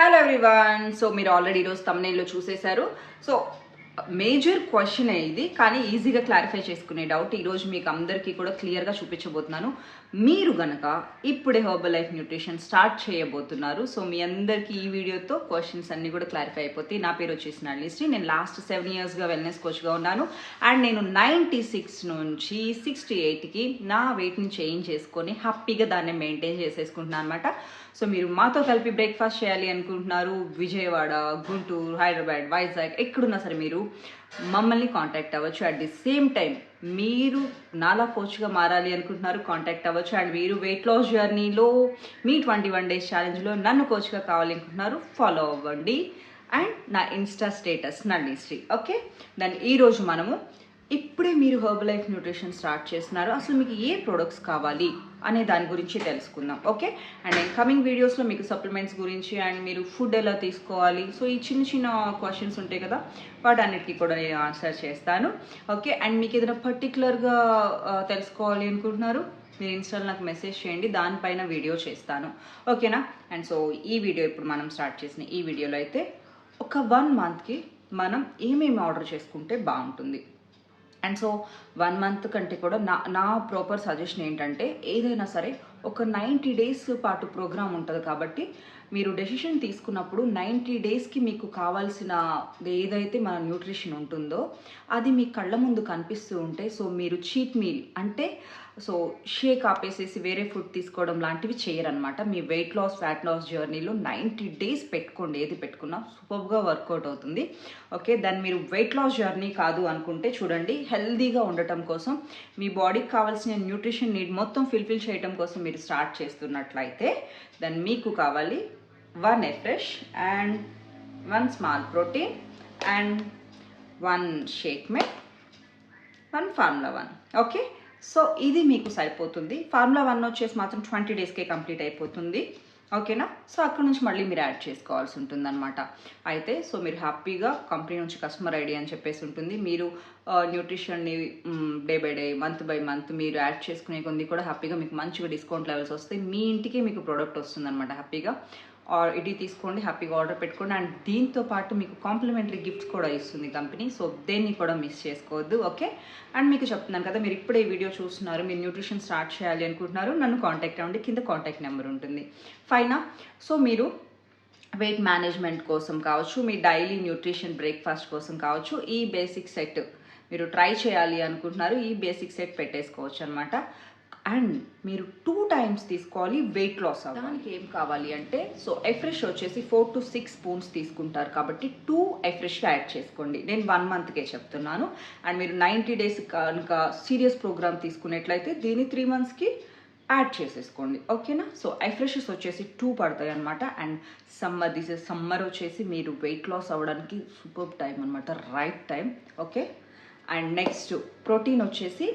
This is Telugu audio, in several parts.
హలో ఎవ్రీవన్ సో మీరు ఆల్రెడీ ఈరోజు తమ్నేల్లో చూసేశారు. సో మేజర్ క్వశ్చన్ ఇది కానీ ఈజీగా క్లారిఫై చేసుకునే డౌట్ ఈరోజు మీకు అందరికీ కూడా క్లియర్గా చూపించబోతున్నాను. మీరు గనక ఇప్పుడే హర్బల్ లైఫ్ న్యూట్రిషన్ స్టార్ట్ చేయబోతున్నారు. సో మీ అందరికీ ఈ వీడియోతో క్వశ్చన్స్ అన్నీ కూడా క్లారిఫై అయిపోతాయి. నా పేరు వచ్చేసి నళిశ్రీ. నేను లాస్ట్ సెవెన్ ఇయర్స్గా వెల్నెస్ కోచ్గా ఉన్నాను. అండ్ నేను నైంటీ సిక్స్ నుంచి సిక్స్టీ ఎయిట్కి నా వెయిట్ని చేంజ్ చేసుకొని హ్యాపీగా దాన్ని మెయింటైన్ చేసేసుకుంటున్నాను అనమాట సో మీరు మాతో కలిపి బ్రేక్ఫాస్ట్ చేయాలి అనుకుంటున్నారు. విజయవాడ గుంటూరు హైదరాబాద్ వైజాగ్ ఎక్కడున్నా సరే మీరు మమ్మల్ని కాంటాక్ట్ అవ్వచ్చు. అట్ ది సేమ్ టైం మీరు నాలా కోచ్గా మారాలి అనుకుంటున్నారు కాంటాక్ట్ అవ్వచ్చు. అండ్ మీరు వెయిట్ లాస్ జర్నీలో మీ ట్వంటీ వన్ డేస్ ఛాలెంజ్లో నన్ను కోచ్గా కావాలి అనుకుంటున్నారు ఫాలో అవ్వండి. అండ్ నా ఇన్స్టా స్టేటస్ శ్రీ ఓకే దాన్ని ఈరోజు మనము ఇప్పుడే మీరు హర్బల్ లైఫ్ న్యూట్రిషన్ స్టార్ట్ చేస్తున్నారు. అసలు మీకు ఏ ప్రొడక్ట్స్ కావాలి? అనే దాని గురించి తెలుసుకుందాం ఓకే? అండ్ కమింగ్ వీడియోస్లో మీకు సప్లిమెంట్స్ గురించి అండ్ మీరు ఫుడ్ ఎలా తీసుకోవాలి సో ఈ చిన్న చిన్న క్వశ్చన్స్ ఉంటాయి కదా వాటన్నిటికీ కూడా నేను ఆన్సర్ చేస్తాను ఓకే? అండ్ మీకు ఏదైనా పర్టికులర్గా తెలుసుకోవాలి అనుకుంటున్నారు మీరు ఇన్స్టాల్ నాకు మెసేజ్ చేయండి దానిపైన వీడియో చేస్తాను ఓకేనా? అండ్ సో ఈ వీడియో ఇప్పుడు మనం స్టార్ట్ చేసిన ఈ వీడియోలో అయితే ఒక వన్ మంత్కి మనం ఏమేమి ఆర్డర్ చేసుకుంటే బాగుంటుంది అండ్ సో వన్ మంత్ కంటే కూడా నా నా ప్రాపర్ సజెషన్ ఏంటంటే ఏదైనా సరే ఒక నైంటీ డేస్ పాటు ప్రోగ్రామ్ ఉంటుంది కాబట్టి మీరు డెసిషన్ తీసుకున్నప్పుడు నైంటీ డేస్కి మీకు కావాల్సిన ఏదైతే మన న్యూట్రిషన్ ఉంటుందో అది మీ కళ్ళ ముందు కనిపిస్తూ ఉంటే సో మీరు చీట్ మీల్ అంటే సో షేక్ ఆపేసేసి వేరే ఫుడ్ తీసుకోవడం లాంటివి చేయరనమాట మీ వెయిట్ లాస్ ఫ్యాట్ లాస్ జర్నీలో నైంటీ డేస్ పెట్టుకోండి. ఏది పెట్టుకున్నా సూపర్గా వర్కౌట్ అవుతుంది. ఓకే దాన్ని మీరు వెయిట్ లాస్ జర్నీ కాదు అనుకుంటే చూడండి హెల్దీగా ఉండటం కోసం మీ బాడీకి కావాల్సిన న్యూట్రిషన్ నీడ్ మొత్తం ఫిల్ఫిల్ చేయడం కోసం మీరు స్టార్ట్ చేస్తున్నట్లయితే దాన్ని మీకు కావాలి one Afresh and one small protein and one shake mate one formula one okay so ఇది మీకు సరిపోతుంది. ఫార్ములా వన్ వచ్చేసి మాత్రం ట్వంటీ డేస్కే కంప్లీట్ అయిపోతుంది. ఓకేనా? సో అక్కడ నుంచి మళ్ళీ మీరు యాడ్ చేసుకోవాల్సి ఉంటుంది అనమాట అయితే సో మీరు హ్యాపీగా కంపెనీ నుంచి కస్టమర్ ఐడి అని చెప్పేసి ఉంటుంది. మీరు న్యూట్రిషన్ని day by day month by month మీరు యాడ్ చేసుకునే కొన్ని కూడా హ్యాపీగా మీకు మంచిగా డిస్కౌంట్ లెవెల్స్ వస్తాయి. మీ ఇంటికి మీకు ప్రోడక్ట్ వస్తుందన్నమాట హ్యాపీగా. ఆర్ ఇది తీసుకోండి హ్యాపీగా ఆర్డర్ పెట్టుకోండి. అండ్ దీంతో పాటు మీకు కాంప్లిమెంటరీ గిఫ్ట్స్ కూడా ఇస్తుంది కంపెనీ. సో దేన్ని కూడా మిస్ చేసుకోవద్దు ఓకే? అండ్ మీకు చెప్తున్నాను కదా మీరు ఇప్పుడే వీడియో చూస్తున్నారు మీరు న్యూట్రిషన్ స్టార్ట్ చేయాలి అనుకుంటున్నారు నన్ను కాంటాక్ట్ అవ్వండి కింద కాంటాక్ట్ నెంబర్ ఉంటుంది. ఫైనా సో మీరు వెయిట్ మేనేజ్మెంట్ కోసం కావచ్చు మీ డైలీ న్యూట్రిషన్ బ్రేక్ఫాస్ట్ కోసం కావచ్చు ఈ బేసిక్ సెట్ మీరు ట్రై చేయాలి అనుకుంటున్నారు ఈ బేసిక్ సెట్ పెట్టేసుకోవచ్చు అనమాట అండ్ మీరు టూ టైమ్స్ తీసుకోవాలి వెయిట్ లాస్ దానికి ఏం కావాలి అంటే సో ఎఫ్రెష్ వచ్చేసి ఫోర్ టు సిక్స్ స్పూన్స్ తీసుకుంటారు కాబట్టి టూ ఎఫ్రెష్గా యాడ్ చేసుకోండి. నేను వన్ మంత్కే చెప్తున్నాను. అండ్ మీరు నైంటీ డేస్ కనుక సీరియస్ ప్రోగ్రామ్ తీసుకున్నట్లయితే దీన్ని త్రీ మంత్స్కి యాడ్ చేసేసుకోండి. ఓకేనా? సో ఐఫ్రెషెస్ వచ్చేసి టూ పడతాయి అనమాట అండ్ సమ్మర్ దిస్ సమ్మర్ వచ్చేసి మీరు వెయిట్ లాస్ అవ్వడానికి సూపర్ టైం అనమాట right time okay? And next protein వచ్చేసి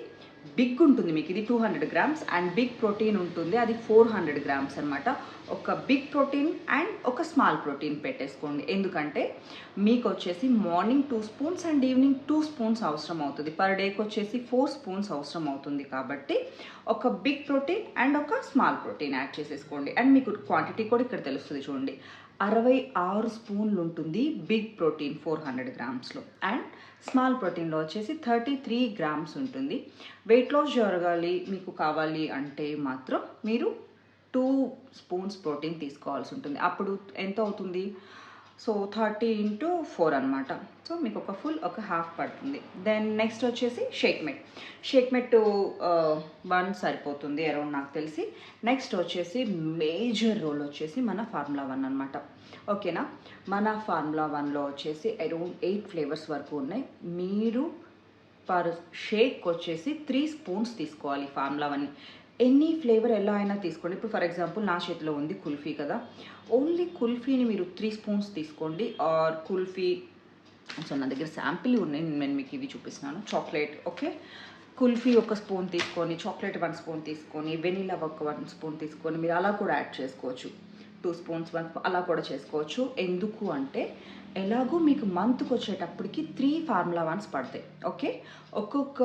బిగ్ ఉంటుంది మీకు. ఇది two hundred grams and big protein ఉంటుంది. అది ఫోర్ హండ్రెడ్ గ్రామ్స్ అనమాట ఒక బిగ్ ప్రోటీన్ అండ్ ఒక స్మాల్ ప్రోటీన్ పెట్టేసుకోండి. ఎందుకంటే మీకు వచ్చేసి morning two spoons and evening two spoons అవసరం అవుతుంది. పర్ డేకి వచ్చేసి ఫోర్ స్పూన్స్ అవసరం అవుతుంది కాబట్టి ఒక బిగ్ ప్రోటీన్ అండ్ ఒక స్మాల్ ప్రోటీన్ యాడ్ చేసేసుకోండి. అండ్ మీకు క్వాంటిటీ కూడా ఇక్కడ తెలుస్తుంది చూడండి. అరవై ఆరు స్పూన్లు ఉంటుంది బిగ్ ప్రోటీన్ ఫోర్ హండ్రెడ్ గ్రామ్స్లో. అండ్ స్మాల్ ప్రోటీన్లో వచ్చేసి థర్టీ త్రీ గ్రామ్స్ ఉంటుంది. వెయిట్ లాస్ జరగాలి మీకు కావాలి అంటే మాత్రం మీరు టూ స్పూన్స్ ప్రోటీన్ తీసుకోవాల్సి ఉంటుంది. అప్పుడు ఎంత అవుతుంది? సో థర్టీ ఇంటూ ఫోర్ అనమాట సో మీకు ఒక ఫుల్ ఒక హాఫ్ పడుతుంది. దెన్ నెక్స్ట్ వచ్చేసి షేక్మెట్ షేక్మెట్ వన్ సరిపోతుంది అరౌండ్ నాకు తెలిసి. నెక్స్ట్ వచ్చేసి మేజర్ రోల్ వచ్చేసి మన ఫార్ములా వన్ అనమాట ఓకేనా? మన ఫార్ములా వన్లో వచ్చేసి అరౌండ్ ఎయిట్ ఫ్లేవర్స్ వరకు ఉన్నాయి. మీరు పర్ షేక్ వచ్చేసి త్రీ స్పూన్స్ తీసుకోవాలి ఫార్ములా వన్. ఎనీ ఫ్లేవర్ ఎలా అయినా తీసుకోండి. ఇప్పుడు ఫర్ ఎగ్జాంపుల్ నా చేతిలో ఉంది కుల్ఫీ కదా. ఓన్లీ కుల్ఫీని మీరు త్రీ స్పూన్స్ తీసుకోండి. ఆర్ కుల్ఫీ సో నా దగ్గర శాంపిల్ ఉన్నాయి. నేను మీకు ఇవి చూపిస్తున్నాను. Chocolate okay? కుల్ఫీ ఒక స్పూన్ తీసుకొని చాక్లెట్ వన్ స్పూన్ తీసుకొని వెనీలా ఒక వన్ స్పూన్ తీసుకొని మీరు అలా కూడా యాడ్ చేసుకోవచ్చు. టూ స్పూన్స్ వన్ అలా కూడా చేసుకోవచ్చు. ఎందుకు అంటే ఎలాగో మీకు మంత్కి వచ్చేటప్పటికి త్రీ ఫార్ములా వన్స్ పడతాయి. ఓకే ఒక్కొక్క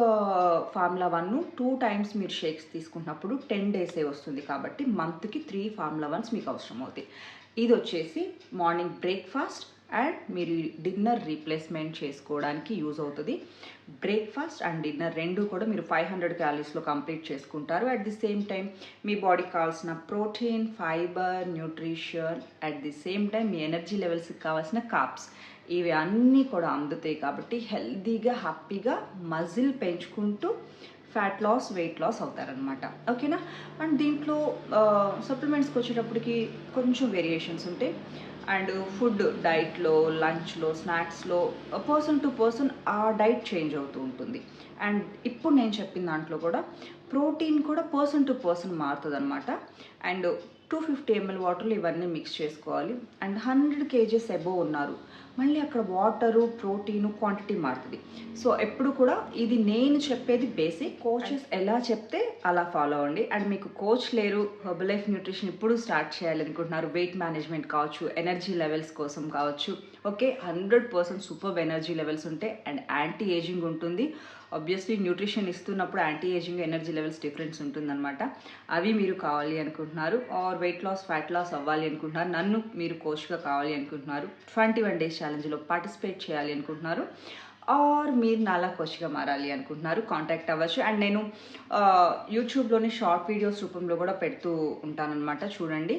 ఫార్ములా వన్ను టూ టైమ్స్ మీరు షేక్స్ తీసుకున్నప్పుడు టెన్ డేసే వస్తుంది కాబట్టి మంత్కి త్రీ ఫార్ములా వన్స్ మీకు అవసరం అవుతాయి ఇది వచ్చేసి మార్నింగ్ బ్రేక్ఫాస్ట్ అండ్ మీరు డిన్నర్ రీప్లేస్మెంట్ చేసుకోవడానికి యూజ్ అవుతుంది. బ్రేక్ఫాస్ట్ అండ్ డిన్నర్ రెండు కూడా మీరు ఫైవ్ హండ్రెడ్ క్యాలరీస్లో కంప్లీట్ చేసుకుంటారు. అట్ ది సేమ్ టైం మీ బాడీకి కావాల్సిన protein fibre nutrition at the same time me energy లెవెల్స్కి కావాల్సిన కాప్స్ ఇవి అన్నీ కూడా అందుతాయి కాబట్టి హెల్తీగా హ్యాపీగా మజిల్ పెంచుకుంటూ ఫ్యాట్ లాస్ వెయిట్ లాస్ అవుతారనమాట ఓకేనా అండ్ దీంట్లో సప్లిమెంట్స్కి వచ్చేటప్పటికి కొంచెం వేరియేషన్స్ ఉంటాయి. అండ్ ఫుడ్ డైట్లో లంచ్లో స్నాక్స్లో పర్సన్ టు పర్సన్ ఆ డైట్ చేంజ్ అవుతూ ఉంటుంది. అండ్ ఇప్పుడు నేను చెప్పిన దాంట్లో కూడా ప్రోటీన్ కూడా పర్సన్ టు పర్సన్ మారుతుంది అనమాట అండ్ టూ ఫిఫ్టీ ఎంఎల్ వాటర్లు ఇవన్నీ మిక్స్ చేసుకోవాలి. అండ్ హండ్రెడ్ కేజెస్ అబోవ్ ఉన్నారు. మళ్ళీ అక్కడ వాటరు ప్రోటీన్ క్వాంటిటీ మారుతుంది. సో ఎప్పుడు కూడా ఇది నేను చెప్పేది బేసిక్ కోచెస్ ఎలా చెప్తే అలా ఫాలో అవ్వండి. అండ్ మీకు కోచ్ లేరు హెర్బల్ లైఫ్ న్యూట్రిషన్ ఇప్పుడు స్టార్ట్ చేయాలనుకుంటున్నారు. వెయిట్ మేనేజ్మెంట్ కావచ్చు ఎనర్జీ లెవెల్స్ కోసం కావచ్చు. Okay hundred percent super energy levels ఉంటాయి అండ్ యాంటీ ఏజింగ్ ఉంటుంది. ఆబ్వియస్లీ న్యూట్రిషన్ ఇస్తున్నప్పుడు anti ageing energy levels difference ఉంటుందన్నమాట. అవి మీరు కావాలి అనుకుంటున్నారు or weight loss fat loss అవ్వాలి అనుకుంటున్నారు. నన్ను మీరు కోచ్గా కావాలి అనుకుంటున్నారు. ట్వంటీ వన్ డేస్ ఛాలెంజ్లో పార్టిసిపేట్ చేయాలి అనుకుంటున్నారు. ఆర్ మీరు నాలా కోచ్గా మారాలి అనుకుంటున్నారు. కాంటాక్ట్ అవ్వచ్చు. అండ్ నేను యూట్యూబ్లోని షార్ట్ వీడియోస్ రూపంలో కూడా పెడుతూ ఉంటానన్నమాట. చూడండి.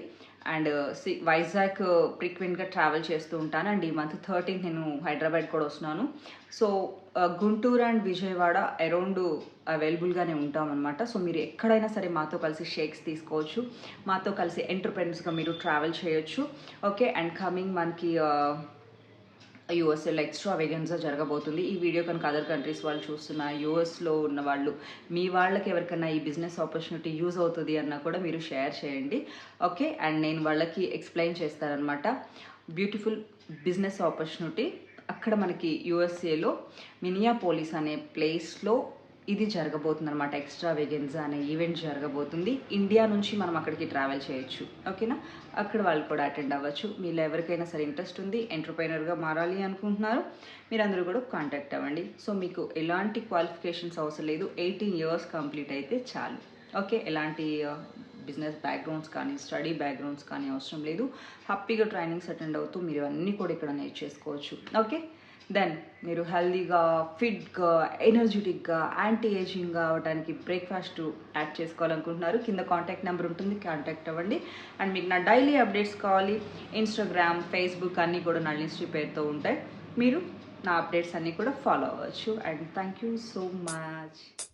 అండ్ సి వైజాగ్ ఫ్రీక్వెంట్గా ట్రావెల్ చేస్తూ ఉంటాను. అండ్ ఈ మంత్ థర్టీన్ నేను హైదరాబాద్ కూడా వస్తున్నాను. So Guntur and Vijayawada around అవైలబుల్గానే ఉంటామన్నమాట. సో మీరు ఎక్కడైనా సరే మాతో కలిసి షేక్స్ తీసుకోవచ్చు. మాతో కలిసి ఎంటర్ప్రెన్స్గా మీరు ట్రావెల్ చేయొచ్చు. ఓకే? అండ్ కమింగ్ మనకి యూఎస్ఏలో ఎక్స్ట్రా వెగన్సా జరగబోతుంది. ఈ వీడియో కనుక అదర్ కంట్రీస్ వాళ్ళు చూస్తున్న యూఎస్లో ఉన్న వాళ్ళు మీ వాళ్ళకి ఎవరికైనా ఈ బిజినెస్ ఆపర్చునిటీ యూజ్ అవుతుంది అన్నా కూడా మీరు షేర్ చేయండి. ఓకే అండ్ నేను వాళ్ళకి ఎక్స్ప్లెయిన్ చేస్తానమాట బ్యూటిఫుల్ బిజినెస్ ఆపర్చునిటీ అక్కడ మనకి యూఎస్ఏలో మినియా పోలీస్ అనే ప్లేస్లో ఇది జరగబోతుంది అనమాట ఎక్స్ట్రా వెగెన్జా అనే ఈవెంట్ జరగబోతుంది. ఇండియా నుంచి మనం అక్కడికి ట్రావెల్ చేయొచ్చు. ఓకేనా అక్కడ వాళ్ళు కూడా అటెండ్ అవ్వచ్చు. మీలో ఎవరికైనా సరే ఇంట్రెస్ట్ ఉంది ఎంటర్ప్రైనర్గా మారాలి అనుకుంటున్నారు మీరందరూ కూడా కాంటాక్ట్ అవ్వండి. సో మీకు ఎలాంటి క్వాలిఫికేషన్స్ అవసరం లేదు. ఎయిటీన్ ఇయర్స్ కంప్లీట్ అయితే చాలు. ఓకే ఎలాంటి uh, బిజినెస్ బ్యాక్గ్రౌండ్స్ కానీ స్టడీ బ్యాక్గ్రౌండ్స్ కానీ అవసరం లేదు. హ్యాపీగా ట్రైనింగ్స్ అటెండ్ అవుతూ మీరు అన్నీ కూడా ఇక్కడ నేర్చేసుకోవచ్చు. ఓకే దెన్ మీరు హెల్దీగా ఫిట్గా ఎనర్జెటిక్గా యాంటీ ఏజింగ్గా అవడానికి బ్రేక్ఫాస్ట్ యాడ్ చేసుకోవాలనుకుంటున్నారు. కింద కాంటాక్ట్ నెంబర్ ఉంటుంది కాంటాక్ట్ అవ్వండి. అండ్ మీకు నా డైలీ అప్డేట్స్ కావాలి. ఇన్స్టాగ్రామ్ ఫేస్బుక్ అన్నీ కూడా నా లిస్ట్ పేరుతో ఉంటాయి. మీరు నా అప్డేట్స్ అన్నీ కూడా ఫాలో అవ్వచ్చు. And thank you so much